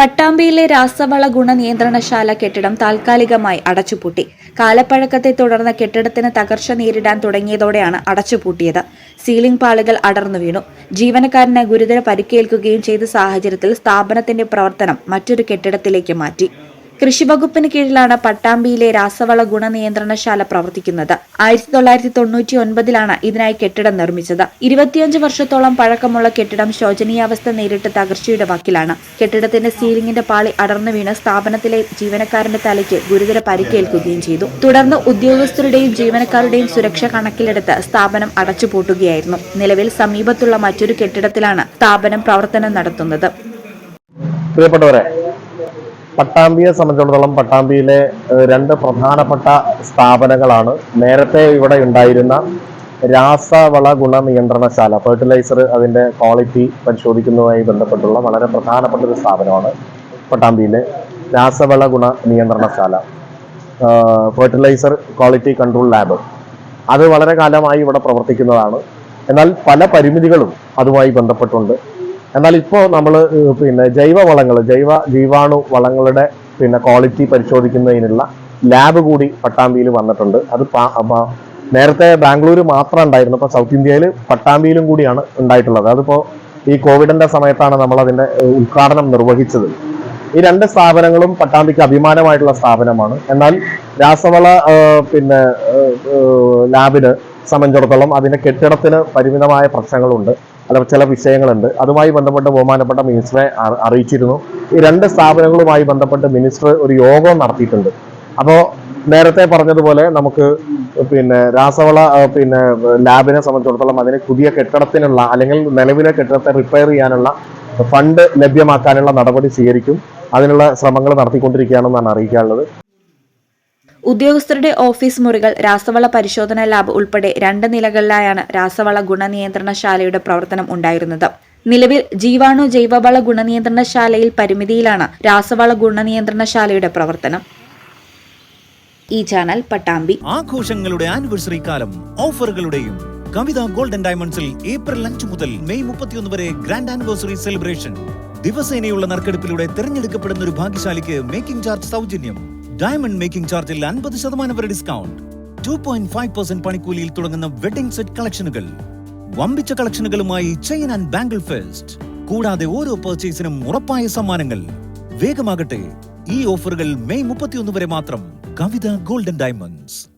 പട്ടാമ്പിയിലെ രാസവള ഗുണനിയന്ത്രണശാല കെട്ടിടം താൽക്കാലികമായി അടച്ചുപൂട്ടി. കാലപ്പഴക്കത്തെ തുടർന്ന് കെട്ടിടത്തിന് തകർച്ച നേരിടാൻ തുടങ്ങിയതോടെയാണ് അടച്ചുപൂട്ടിയത്. സീലിംഗ് പാളികൾ അടർന്നു വീണു. ജീവനക്കാരന് ഗുരുതര പരിക്കേൽക്കുകയും ചെയ്ത സാഹചര്യത്തിൽ സ്ഥാപനത്തിന്റെ പ്രവർത്തനം മറ്റൊരു കെട്ടിടത്തിലേക്ക് മാറ്റി. കൃഷിവകുപ്പിന് കീഴിലാണ് പട്ടാമ്പിയിലെ രാസവള ഗുണനിയന്ത്രണശാല പ്രവർത്തിക്കുന്നത്. ആയിരത്തി തൊള്ളായിരത്തി തൊണ്ണൂറ്റി ഒൻപതിലാണ് ഇതിനായി കെട്ടിടം നിർമ്മിച്ചത്. ഇരുപത്തിയഞ്ച് വർഷത്തോളം പഴക്കമുള്ള കെട്ടിടം ശോചനീയാവസ്ഥ നേരിട്ട് തകർച്ചയുടെ വക്കിലാണ്. കെട്ടിടത്തിന്റെ സീലിംഗിന്റെ പാളി അടർന്നു വീണ് സ്ഥാപനത്തിലെ ജീവനക്കാരന്റെ തലയ്ക്ക് ഗുരുതര പരിക്കേൽക്കുകയും ചെയ്തു. തുടർന്ന് ഉദ്യോഗസ്ഥരുടെയും ജീവനക്കാരുടെയും സുരക്ഷ കണക്കിലെടുത്ത് സ്ഥാപനം അടച്ചുപൂട്ടുകയായിരുന്നു. നിലവിൽ സമീപത്തുള്ള മറ്റൊരു കെട്ടിടത്തിലാണ് സ്ഥാപനം പ്രവർത്തനം നടത്തുന്നത്. പ്രിയപ്പെട്ടവരെ പട്ടാമ്പിയെ സംബന്ധിച്ചിടത്തോളം പട്ടാമ്പിയിലെ രണ്ട് പ്രധാനപ്പെട്ട സ്ഥാപനങ്ങളാണ്. നേരത്തെ ഇവിടെ ഉണ്ടായിരുന്ന രാസവള ഗുണ നിയന്ത്രണശാല ഫെർട്ടിലൈസർ അതിന്റെ ക്വാളിറ്റി പരിശോധിക്കുന്നതുമായി ബന്ധപ്പെട്ടുള്ള വളരെ പ്രധാനപ്പെട്ട ഒരു സ്ഥാപനമാണ് പട്ടാമ്പിയിലെ രാസവള ഗുണ നിയന്ത്രണശാല ഫെർട്ടിലൈസർ ക്വാളിറ്റി കൺട്രോൾ ലാബ് അത് വളരെ കാലമായി ഇവിടെ പ്രവർത്തിക്കുന്നതാണ്. എന്നാൽ പല പരിമിതികളും അതുമായി ബന്ധപ്പെട്ടുണ്ട്. എന്നാൽ ഇപ്പോൾ നമ്മൾ പിന്നെ ജൈവ വളങ്ങൾ ജൈവ ജീവാണു വളങ്ങളുടെ പിന്നെ ക്വാളിറ്റി പരിശോധിക്കുന്നതിനുള്ള ലാബ് കൂടി പട്ടാമ്പിയിൽ വന്നിട്ടുണ്ട്. അത് നേരത്തെ ബാംഗ്ലൂർ മാത്രം ഉണ്ടായിരുന്നു. ഇപ്പോൾ സൗത്ത് ഇന്ത്യയിൽ പട്ടാമ്പിയിലും കൂടിയാണ് ഉണ്ടായിട്ടുള്ളത്. അതിപ്പോൾ ഈ കോവിഡിന്റെ സമയത്താണ് നമ്മൾ അതിന്റെ ഉദ്ഘാടനം നിർവഹിച്ചത്. ഈ രണ്ട് സ്ഥാപനങ്ങളും പട്ടാമ്പിക്ക് അഭിമാനമായിട്ടുള്ള സ്ഥാപനമാണ്. എന്നാൽ രാസവള പിന്നെ ലാബിന് സംബന്ധിച്ചിടത്തോളം അതിന്റെ കെട്ടിടത്തിന് പരിമിതമായ പ്രശ്നങ്ങളുണ്ട്. അല്ല ചില വിഷയങ്ങളുണ്ട്. അതുമായി ബന്ധപ്പെട്ട് ബഹുമാനപ്പെട്ട മിനിസ്റ്ററെ അറി- അറിയിച്ചിരുന്നു. ഈ രണ്ട് സ്ഥാപനങ്ങളുമായി ബന്ധപ്പെട്ട് മിനിസ്റ്റർ ഒരു യോഗം നടത്തിയിട്ടുണ്ട്. അപ്പോൾ നേരത്തെ പറഞ്ഞതുപോലെ നമുക്ക് പിന്നെ രാസവള പിന്നെ ലാബിനെ സംബന്ധിച്ചിടത്തോളം അതിന് പുതിയ കെട്ടിടത്തിനുള്ള അല്ലെങ്കിൽ നിലവിലെ കെട്ടിടത്തെ റിപ്പയർ ചെയ്യാനുള്ള ഫണ്ട് ലഭ്യമാക്കാനുള്ള നടപടി സ്വീകരിക്കും. അതിനുള്ള ശ്രമങ്ങൾ നടത്തിക്കൊണ്ടിരിക്കുകയാണെന്നാണ് അറിയിക്കാനുള്ളത്. ഉദ്യോഗസ്ഥരുടെ ഓഫീസ് മുറികൾ രാസവള പരിശോധന ലാബ് ഉൾപ്പെടെ രണ്ട് നിലകളിലായാണ് രാസവള ഗുണനിയന്ത്രണശാലയുടെ പ്രവർത്തനം ഉണ്ടായിരുന്നത്. നിലവിൽ ജീവാണു ജൈവവള ഗുണനിയന്ത്രണശാലയിൽ പരിമിതിയിലാണ് രാസവള ഗുണനിയന്ത്രണശാലയുടെ പ്രവർത്തനം. ഈ ചാനൽ പട്ടാമ്പി. ആഘോഷങ്ങളുടെ ആനിവേഴ്സറി കാലം ഓഫറുകളുടെയും കവിത ഗോൾഡൻ ഡയമണ്ട്സിൽ ഏപ്രിൽ അഞ്ച് മുതൽ മെയ് മുപ്പത്തിയൊന്ന് വരെ ഗ്രാൻഡ് ആനിവേഴ്സറി സെലിബ്രേഷൻ. ദിവസേനയുള്ള നറുക്കെടുപ്പിലൂടെ തിരഞ്ഞെടുക്കപ്പെടുന്ന ഒരു ഭാഗ്യശാലിക്ക് മേക്കിംഗ് ചാർജ് സൗജന്യം. ഡയമണ്ട് മേക്കിംഗ് ചാർജിൽ അൻപത് ശതമാനം വരെ discount two point five percent പണിക്കൂലിയിൽ തുടങ്ങുന്ന വെഡിംഗ് സെറ്റ് കളക്ഷനുകൾ വമ്പിച്ച കളക്ഷനുകളുമായി ചെയിൻ ആൻഡ് ബാംഗിൾ ഫെസ്റ്റ് കൂടാതെ ഓരോ പർച്ചേസിനും ഉറപ്പായ സമ്മാനങ്ങൾ. വേഗമാകട്ടെ. ഈ ഓഫറുകൾ മെയ് മുപ്പത്തിയൊന്ന് വരെ മാത്രം. കവിത ഗോൾഡൻ ഡയമണ്ട്സ്